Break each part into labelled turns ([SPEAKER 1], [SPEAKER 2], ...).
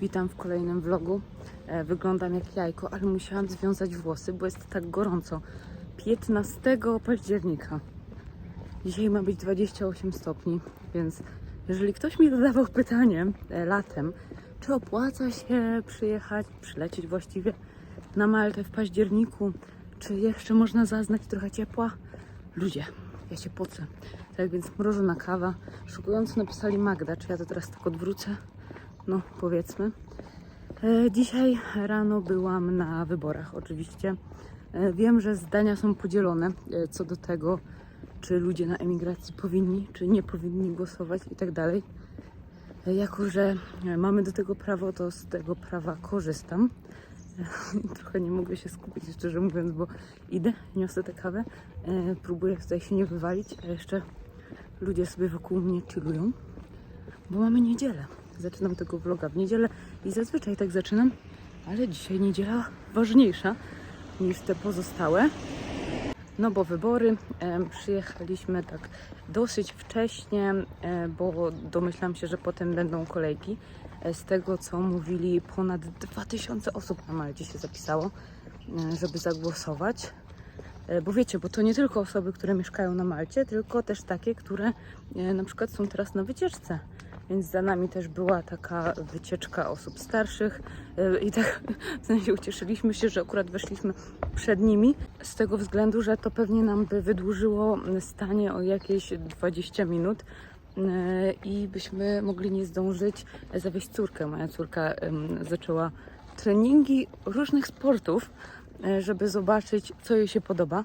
[SPEAKER 1] Witam w kolejnym vlogu. E, Wyglądam jak jajko, ale musiałam związać włosy, bo jest tak gorąco. 15 października. Dzisiaj ma być 28 stopni, więc jeżeli ktoś mi zadawał pytanie e, latem, czy opłaca się przyjechać, przylecieć właściwie na Maltę w październiku, czy jeszcze można zaznać trochę ciepła? Ludzie, ja się pocę. Tak więc mrożona kawa. Szukujący napisali Magda, czy ja to teraz tak odwrócę? No, powiedzmy. E, Dzisiaj rano byłam na wyborach, oczywiście. E, Wiem, że zdania są podzielone e, co do tego, czy ludzie na emigracji powinni, czy nie powinni głosować i tak dalej. Jako, że mamy do tego prawo, to z tego prawa korzystam. Trochę nie mogę się skupić, szczerze mówiąc, bo idę, niosę tę kawę, próbuję tutaj się nie wywalić, a jeszcze ludzie sobie wokół mnie chillują, bo mamy niedzielę. Zaczynam tego vloga w niedzielę i zazwyczaj tak zaczynam, ale dzisiaj niedziela ważniejsza niż te pozostałe. No bo wybory em, przyjechaliśmy tak dosyć wcześnie, e, bo domyślam się, że potem będą kolejki. E, Z tego co mówili, ponad 2000 osób na Malcie się zapisało, e, żeby zagłosować. E, Bo wiecie, bo to nie tylko osoby, które mieszkają na Malcie, tylko też takie, które e, na przykład są teraz na wycieczce. Więc za nami też była taka wycieczka osób starszych e, i tak w sensie ucieszyliśmy się, że akurat weszliśmy przed nimi, z tego względu, że to pewnie nam by wydłużyło stanie o jakieś 20 minut e, i byśmy mogli nie zdążyć zawieźć córkę. Moja córka zaczęła treningi różnych sportów, e, żeby zobaczyć, co jej się podoba.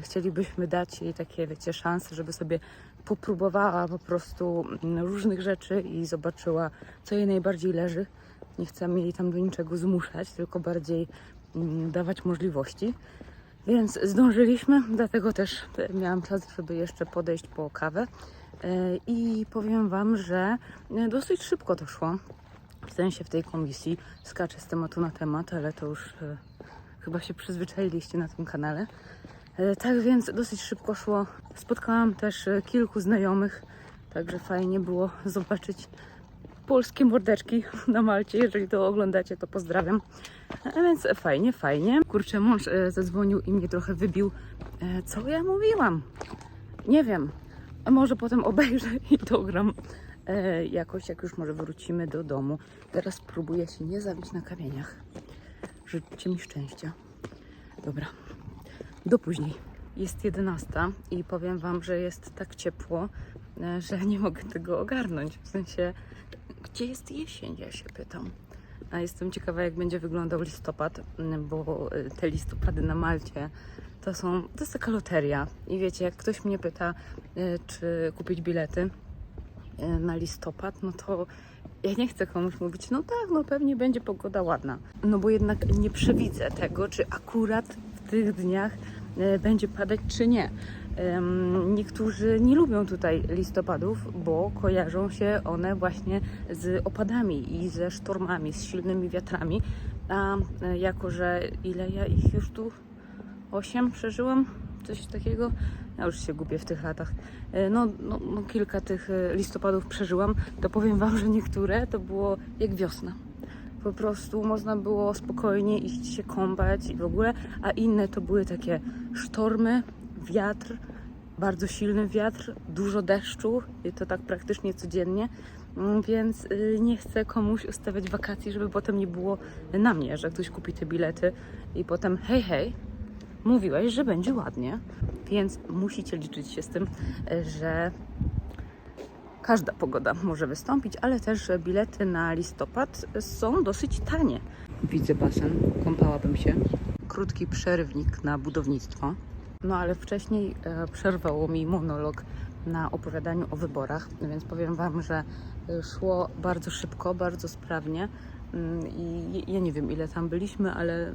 [SPEAKER 1] Chcielibyśmy dać jej takie, wiecie, szanse, żeby sobie popróbowała po prostu mm, różnych rzeczy i zobaczyła, co jej najbardziej leży. Nie chcemy jej tam do niczego zmuszać, tylko bardziej mm, dawać możliwości. Więc zdążyliśmy, dlatego też e, miałam czas, żeby jeszcze podejść po kawę. E, I powiem Wam, że e, dosyć szybko to szło. W sensie w tej komisji skaczę z tematu na temat, ale to już chyba się przyzwyczailiście na tym kanale. E, Tak więc dosyć szybko szło. Spotkałam też e, kilku znajomych, także fajnie było zobaczyć polskie mordeczki na Malcie. Jeżeli to oglądacie, to pozdrawiam. A więc fajnie, fajnie. Kurczę, mąż e, zadzwonił i mnie trochę wybił. E, Co ja mówiłam? Nie wiem. A może potem obejrzę i dogram e, jakoś, jak już może wrócimy do domu. Teraz spróbuję się nie zabić na kamieniach. Życzcie mi szczęścia. Dobra, do później. Jest 11 i powiem Wam, że jest tak ciepło, e, że nie mogę tego ogarnąć. W sensie, gdzie jest jesień, ja się pytam. A jestem ciekawa, jak będzie wyglądał listopad, bo e, te listopady na Malcie to są, to jest taka loteria. I wiecie, jak ktoś mnie pyta, e, czy kupić bilety na listopad, no to ja nie chcę komuś mówić, no tak, no pewnie będzie pogoda ładna. No bo jednak nie przewidzę tego, czy akurat tych dniach e, będzie padać, czy nie. Niektórzy nie lubią tutaj listopadów, bo kojarzą się one właśnie z opadami i ze sztormami, z silnymi wiatrami. A e, jako, że ile ja ich już tu osiem przeżyłam, coś takiego. Ja już się gubię w tych latach. E, No, no, no kilka tych listopadów przeżyłam, to powiem Wam, że niektóre to było jak wiosna. Po prostu można było spokojnie iść się kąpać i w ogóle, a inne to były takie sztormy, wiatr, bardzo silny wiatr, dużo deszczu i to tak praktycznie codziennie. Mm, Więc y, nie chcę komuś ustawiać wakacji, żeby potem nie było na mnie, że ktoś kupi te bilety i potem hej, hej, mówiłeś, że będzie ładnie, więc musicie liczyć się z tym, e, że każda pogoda może wystąpić, ale też bilety na listopad są dosyć tanie. Widzę basen, kąpałabym się. Krótki przerwnik na budownictwo. No ale wcześniej e, przerwało mi monolog na opowiadaniu o wyborach, więc powiem Wam, że e, szło bardzo szybko, bardzo sprawnie Mm, i ja nie wiem ile tam byliśmy, ale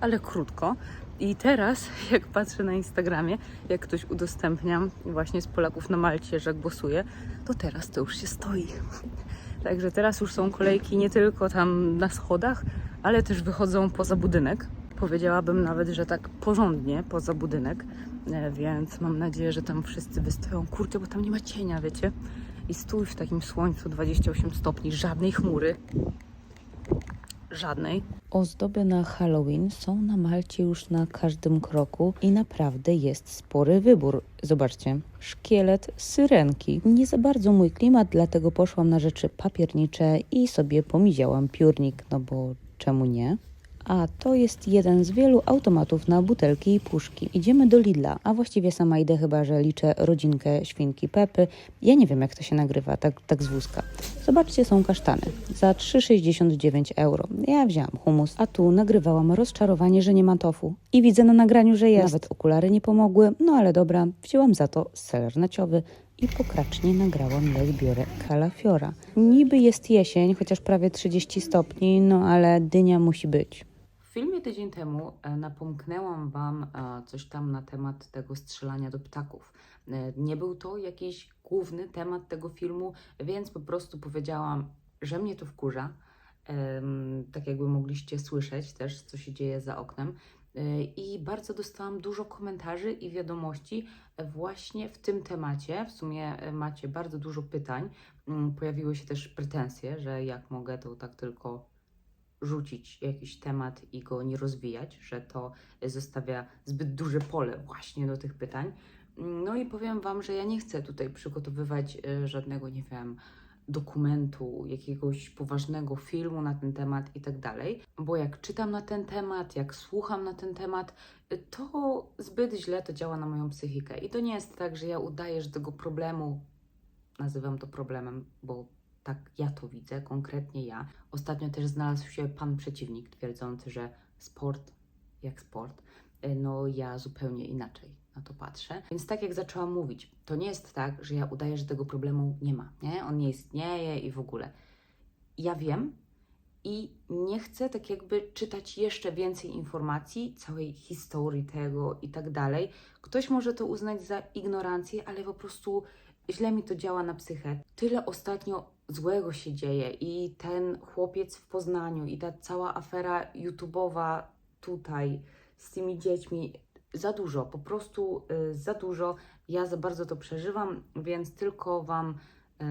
[SPEAKER 1] ale krótko. I teraz, jak patrzę na Instagramie, jak ktoś udostępnia właśnie z Polaków na Malcie, że głosuje, to teraz to już się stoi. Także teraz już są kolejki nie tylko tam na schodach, ale też wychodzą poza budynek. Powiedziałabym nawet, że tak porządnie poza budynek, E, więc mam nadzieję, że tam wszyscy wystoją. Kurczę, bo tam nie ma cienia, wiecie? I stój w takim słońcu 28 stopni, żadnej chmury. Żadnej.
[SPEAKER 2] Ozdoby na Halloween są na Malcie już na każdym kroku i naprawdę jest spory wybór. Zobaczcie, szkielet syrenki. Nie za bardzo mój klimat, dlatego poszłam na rzeczy papiernicze i sobie pomiziałam piórnik, no bo czemu nie? A to jest jeden z wielu automatów na butelki i puszki. Idziemy do Lidla, a właściwie sama idę chyba, że liczę rodzinkę świnki Pepy. Ja nie wiem jak to się nagrywa, tak, tak z wózka. Zobaczcie, są kasztany. Za 3,69 euro. Ja wzięłam humus, a tu nagrywałam rozczarowanie, że nie ma tofu. I widzę na nagraniu, że jest. Nawet okulary nie pomogły, no ale dobra, wzięłam za to seler naciowy i pokracznie nagrałam, jak biorę kalafiora. Niby jest jesień, chociaż prawie 30 stopni, no ale dynia musi być.
[SPEAKER 1] Filmie tydzień temu e, napomknęłam Wam e, coś tam na temat tego strzelania do ptaków. E, Nie był to jakiś główny temat tego filmu, więc po prostu powiedziałam, że mnie to wkurza. Tak jakby mogliście słyszeć też, co się dzieje za oknem. I bardzo dostałam dużo komentarzy i wiadomości właśnie w tym temacie. W sumie macie bardzo dużo pytań. Mm, Pojawiły się też pretensje, że jak mogę to tak tylko rzucić jakiś temat i go nie rozwijać, że to zostawia zbyt duże pole właśnie do tych pytań. No i powiem Wam, że ja nie chcę tutaj przygotowywać e, żadnego, nie wiem, dokumentu, jakiegoś poważnego filmu na ten temat i tak dalej, bo jak czytam na ten temat, jak słucham na ten temat, e, to zbyt źle to działa na moją psychikę. I to nie jest tak, że ja udaję, że tego problemu nazywam to problemem, bo tak ja to widzę, konkretnie ja. Ostatnio też znalazł się pan przeciwnik twierdzący, że sport jak sport. E, No ja zupełnie inaczej na to patrzę. Więc tak jak zaczęłam mówić, to nie jest tak, że ja udaję, że tego problemu nie ma, nie? On nie istnieje i w ogóle. Ja wiem i nie chcę tak jakby czytać jeszcze więcej informacji, całej historii tego i tak dalej. Ktoś może to uznać za ignorancję, ale po prostu źle mi to działa na psychę. Tyle ostatnio złego się dzieje i ten chłopiec w Poznaniu i ta cała afera YouTube'owa tutaj z tymi dziećmi, za dużo, po prostu y, za dużo. Ja za bardzo to przeżywam, więc tylko Wam y,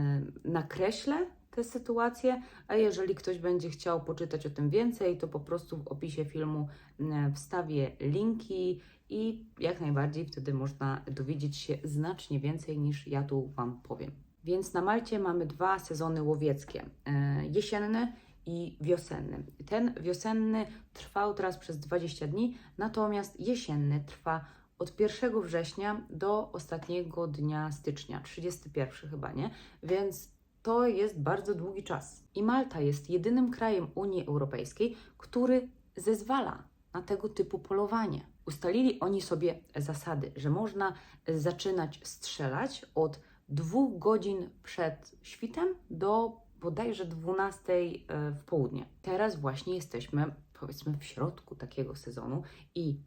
[SPEAKER 1] nakreślę tę sytuację, a jeżeli ktoś będzie chciał poczytać o tym więcej, to po prostu w opisie filmu y, wstawię linki i jak najbardziej wtedy można dowiedzieć się znacznie więcej niż ja tu Wam powiem. Więc na Malcie mamy dwa sezony łowieckie: e, jesienny i wiosenny. Ten wiosenny trwał teraz przez 20 dni, natomiast jesienny trwa od 1 września do ostatniego dnia stycznia, 31 chyba, nie? Więc to jest bardzo długi czas. I Malta jest jedynym krajem Unii Europejskiej, który zezwala na tego typu polowanie. Ustalili oni sobie zasady, że można zaczynać strzelać od dwóch godzin przed świtem do bodajże 12 e, w południe. Teraz właśnie jesteśmy, powiedzmy, w środku takiego sezonu i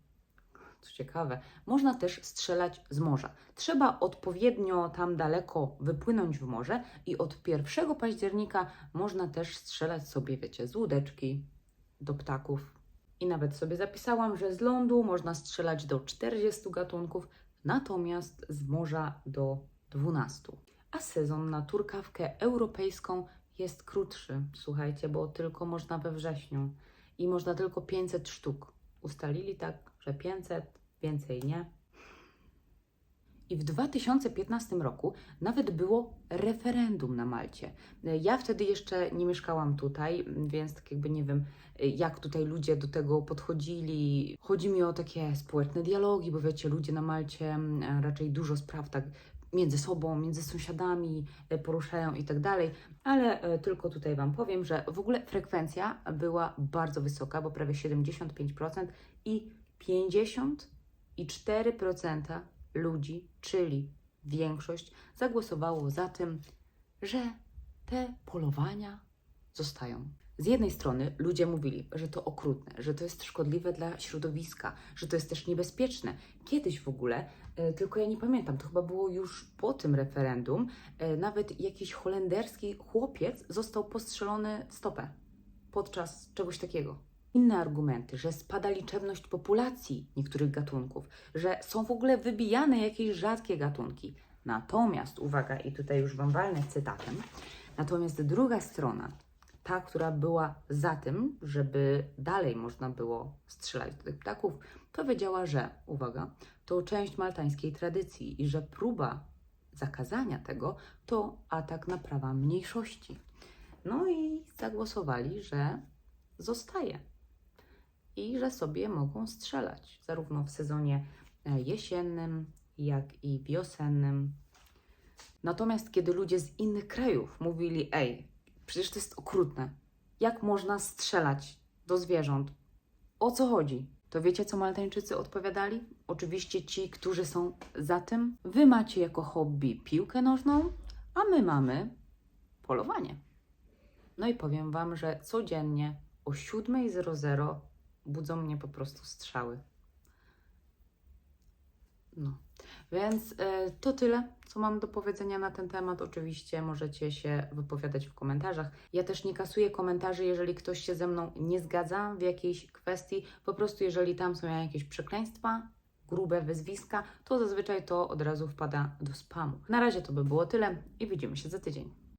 [SPEAKER 1] co ciekawe, można też strzelać z morza. Trzeba odpowiednio tam daleko wypłynąć w morze i od 1 października można też strzelać sobie, wiecie, z łódeczki do ptaków. I nawet sobie zapisałam, że z lądu można strzelać do 40 gatunków, natomiast z morza do 12. A sezon na turkawkę europejską jest krótszy, słuchajcie, bo tylko można we wrześniu i można tylko 500 sztuk. Ustalili tak, że 500, więcej nie. I w 2015 roku nawet było referendum na Malcie. Ja wtedy jeszcze nie mieszkałam tutaj, więc tak jakby nie wiem, jak tutaj ludzie do tego podchodzili. Chodzi mi o takie społeczne dialogi, bo wiecie, ludzie na Malcie mm, raczej dużo spraw tak między sobą, między sąsiadami e, poruszają i tak dalej, ale e, tylko tutaj Wam powiem, że w ogóle frekwencja była bardzo wysoka, bo prawie 75% i 54% ludzi, czyli większość, zagłosowało za tym, że te polowania zostają. Z jednej strony ludzie mówili, że to okrutne, że to jest szkodliwe dla środowiska, że to jest też niebezpieczne. Kiedyś w ogóle, e, tylko ja nie pamiętam, to chyba było już po tym referendum, e, nawet jakiś holenderski chłopiec został postrzelony w stopę podczas czegoś takiego. Inne argumenty, że spada liczebność populacji niektórych gatunków, że są w ogóle wybijane jakieś rzadkie gatunki. Natomiast, uwaga, i tutaj już Wam walnę cytatem, natomiast druga strona
[SPEAKER 2] ta, która była za tym, żeby dalej można było strzelać do tych ptaków, powiedziała, że, uwaga, to część maltańskiej tradycji i że próba zakazania tego to atak na prawa mniejszości. No i zagłosowali, że zostaje i że sobie mogą strzelać, zarówno w sezonie e, jesiennym, jak i wiosennym. Natomiast kiedy ludzie z innych krajów mówili: Ej, przecież to jest okrutne, jak można strzelać do zwierząt? O co chodzi? To wiecie, co Maltańczycy odpowiadali? Oczywiście ci, którzy są za tym. Wy macie jako hobby piłkę nożną, a my mamy polowanie. No i powiem Wam, że codziennie o 7.00 budzą mnie po prostu strzały. No, więc e, to tyle, co mam do powiedzenia na ten temat. Oczywiście możecie się wypowiadać w komentarzach. Ja też nie kasuję komentarzy, jeżeli ktoś się ze mną nie zgadza w jakiejś kwestii. Po prostu, jeżeli tam są jakieś przekleństwa, grube wyzwiska, to zazwyczaj to od razu wpada do spamu. Na razie to by było tyle i widzimy się za tydzień.